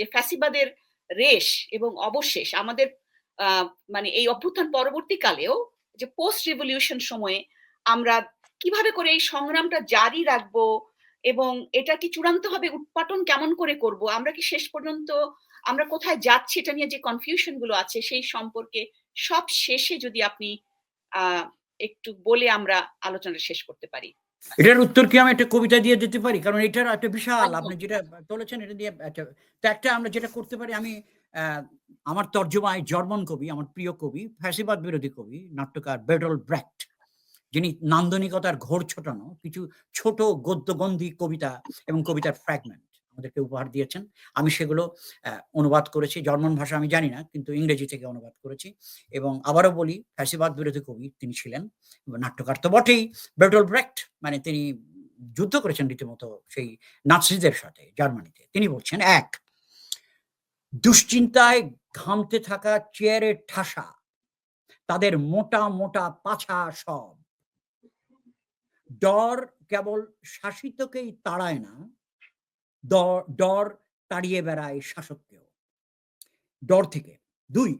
যে ফ্যাসিবাদের রেশ এবং অবশেষ আমাদের মানে এই অভ্যুত্থান পরবর্তীকালেও যে পোস্ট রিভলিউশন সময়ে আমরা কীভাবে করে এই সংগ্রামটা জারি রাখব এবং এটা কি চূড়ান্তভাবে উৎপাটন কেমন করে করব, আমরা কি শেষ পর্যন্ত আমরা কোথায় যাচ্ছি এটা নিয়ে যে কনফিউশনগুলো আছে সেই সম্পর্কে সব শেষে যদি আপনি একটু বলে আমরা আলোচনা শেষ করতে পারি। এটার উত্তর কি আমি একটা কবিতা দিয়ে দিতে পারি? কারণ এটার একটা বিশাল আপনি যেটা বলেছেন এটা দিয়ে তো একটা আমরা যেটা করতে পারি আমি আমার তর্জমায় জর্মন কবি আমার প্রিয় কবি ফ্যাসিবাদ বিরোধী কবি নাট্যকার বেডল ব্র্যাক্ট যিনি নান্দনিকতার ঘোর ছোটানো কিছু ছোট গদ্যগন্ধি কবিতা এবং কবিতার ফ্র্যাগমেন্ট আমাদেরকে উপহার দিয়েছেন। আমি সেগুলো অনুবাদ করেছি। জার্মান ভাষা আমি জানি না, কিন্তু ইংরেজি থেকে অনুবাদ করেছি। এবং আবারও বলি, ফ্যাসিবাদ বিরোধী কবি তিনি ছিলেন। নাট্যকার তো বটেই। বেটল ব্রেক্ট মানে তিনি যুদ্ধ করেছেন রীতিমতো সেই নাৎসিদের সাথে জার্মানিতে। তিনি বলছেন, এক, দুশ্চিন্তায় ঘামতে থাকা চেয়ারের ঠাসা, তাদের মোটা মোটা পাছা সব। ডর কেবল শাসিতকেই তাড়ায় না ডর তাড়িয়ে বেড়ায় শাসককেও। ডর থেকে। দুই,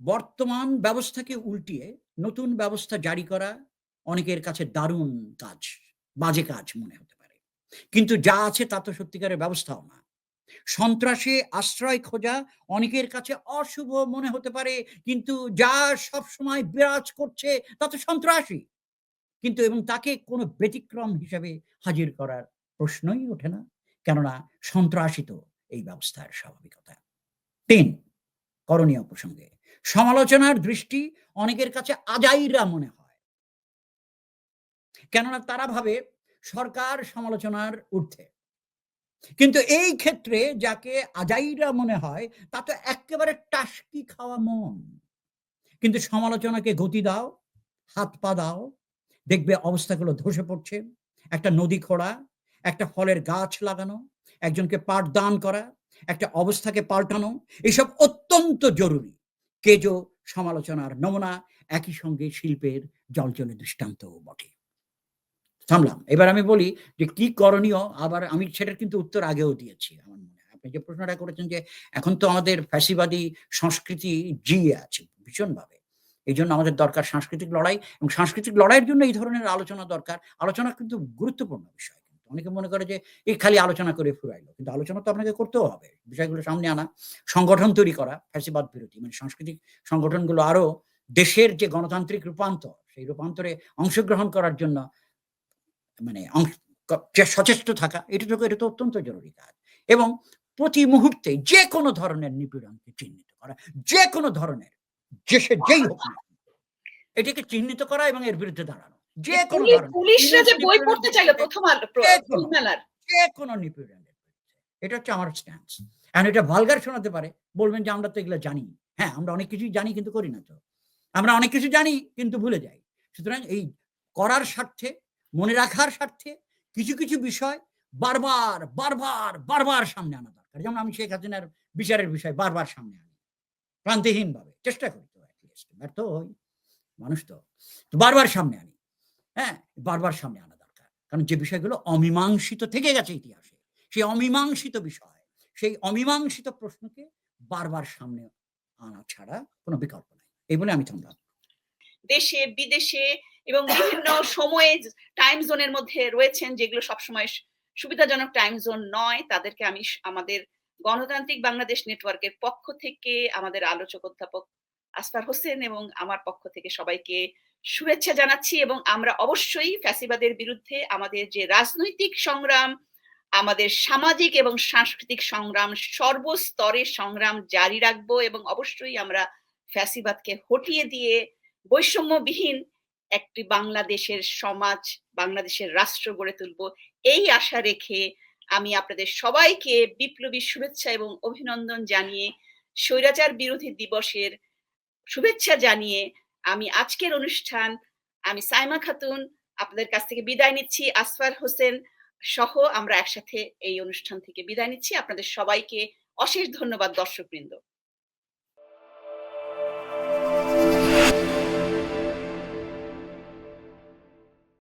বর্তমান ব্যবস্থাকে উল্টিয়ে নতুন ব্যবস্থা জারি করা অনেকের কাছে দারুণ কাজ, বাজে কাজ মনে হতে পারে। কিন্তু যা আছে তা তো সত্যিকারের ব্যবস্থাও না। সন্ত্রাসে আশ্রয় খোঁজা অনেকের কাছে অশুভ মনে হতে পারে, কিন্তু যা সব সময় বিরাজ করছে তা তো সন্ত্রাসী কিন্তু এবং তাকে কোনো ব্যতিক্রম হিসাবে হাজির করার প্রশ্নই ওঠে না। কেননা সন্ত্রাসিত এই ব্যবস্থার স্বাভাবিকতা। তিন, করণীয় প্রসঙ্গে, সমালোচনার দৃষ্টি অনেকের কাছে আজাইরা মনে হয়। কেননা তারা ভাবে সরকার সমালোচনার ঊর্ধ্বে। কিন্তু এই ক্ষেত্রে যাকে আজাইরা মনে হয়, তা তো একেবারে টাসকি খাওয়া মন। কিন্তু সমালোচনাকে গতি দাও, হাত পা দাও, দেখবে অবস্থাগুলো ধসে পড়ছে, একটা নদী খোড়া একটা ফলের গাছ লাগানো, একজনকে পাঠদান করা, একটা অবস্থাকে পাল্টানো, এসব অত্যন্ত জরুরি। কেজো সমালোচনার নমুনা একই সঙ্গে শিল্পের জলজলে দৃষ্টান্ত বটে। থামলাম এবার আমি বলি যে কি করণীয়? আবার আমি সেটার কিন্তু উত্তর আগেও দিয়েছি আমার মনে হয়। আপনি যে প্রশ্নটা করেছেন যে এখন তো আমাদের ফ্যাসিবাদী সংস্কৃতি জিয়ে আছে ভীষণভাবে। এই জন্য আমাদের দরকার সাংস্কৃতিক লড়াই এবং সাংস্কৃতিক লড়াইয়ের জন্য এই ধরনের আলোচনা দরকার। আলোচনা কিন্তু গুরুত্বপূর্ণ বিষয়। অনেকে মনে করে যে এই খালি আলোচনা করে ফুরাইলো। কিন্তু আলোচনা তো আপনাকে করতেও হবে। বিষয়গুলো সামনে আনা, সংগঠন তৈরি করা, ফ্যাসিবাদ বিরোধী মানে সাংস্কৃতিক সংগঠনগুলো আরও দেশের যে গণতান্ত্রিক রূপান্তর, সেই রূপান্তরে অংশগ্রহণ করার জন্য মানে সচেষ্ট থাকা, এটা তো এটা তো অত্যন্ত জরুরি কাজ। এবং প্রতি মুহূর্তে যে কোনো ধরনের নিপীড়নকে চিহ্নিত করা, যে কোনো ধরনের, যে যেই হোক এটাকে চিহ্নিত করা এবং এর বিরুদ্ধে দাঁড়ানো। যে কোনো পুলিশরা যে বই পড়তে চাইলো প্রথম যে কোনো নিপীড়নের এটা হচ্ছে আমার স্ট্যান্স এখন এটা ভালগার শোনাতে পারে। বলবেন যে আমরা তো এগুলো জানি। হ্যাঁ আমরা অনেক কিছুই জানি কিন্তু করি না তো। আমরা অনেক কিছু জানি কিন্তু ভুলে যাই। সুতরাং এই করার স্বার্থে মনে রাখার স্বার্থে কিছু কিছু বিষয় বারবার বারবার বারবার সামনে আনা দরকার। যেমন আমি শেখ হাসিনার বিচারের বিষয় বারবার সামনে আনি। ক্রান্তিহীন ভাবে চেষ্টা করি তো ব্যর্থ হই। মানুষ তো বারবার সামনে আনি। হ্যাঁ বারবার সামনে আনা দরকার। কারণ যে বিষয়গুলো অমীমাংসিত থেকে গেছে ইতিহাসে, সেই অমীমাংসিত বিষয়, সেই অমীমাংসিত প্রশ্নকে বারবার সামনে আনা ছাড়া কোনো বিকল্প নাই। এই বলে আমি থামলাম দেশে, বিদেশে এবং বিভিন্ন সময়ে টাইম জোনের মধ্যে রয়েছেন যেগুলো সবসময় সুবিধাজনক টাইম জোন নয়, তাদেরকে আমি আমাদের গণতান্ত্রিক বাংলাদেশ নেটওয়ার্কের পক্ষ থেকে আমাদের আলোচক অধ্যাপক আসফার হোসেন এবং আমার পক্ষ থেকে সবাইকে শুভেচ্ছা জানাচ্ছি এবং আমরা অবশ্যই ফ্যাসিবাদের বিরুদ্ধে আমাদের যে রাজনৈতিক সংগ্রাম, আমাদের সামাজিক এবং সাংস্কৃতিক সংগ্রাম, সর্বস্তরের সংগ্রাম জারি রাখব এবং অবশ্যই আমরা ফ্যাসিবাদকে হটিয়ে দিয়ে বৈষম্যবিহীন একটি বাংলাদেশের সমাজ, বাংলাদেশের রাষ্ট্র গড়ে তুলব। এই আশা রেখে আমি আপনাদের সবাইকে বিপ্লবী শুভেচ্ছা এবং অভিনন্দন জানিয়ে স্বৈরাচার বিরোধী দিবসের শুভেচ্ছা জানিয়ে আমি আজকের অনুষ্ঠান, আমি সাইমা খাতুন আপনাদের কাছ থেকে বিদায় নিচ্ছি, আসফার হোসেন সহ আমরা একসাথে এই অনুষ্ঠান থেকে বিদায় নিচ্ছি। আপনাদের সবাইকে অশেষ ধন্যবাদ দর্শকবৃন্দ।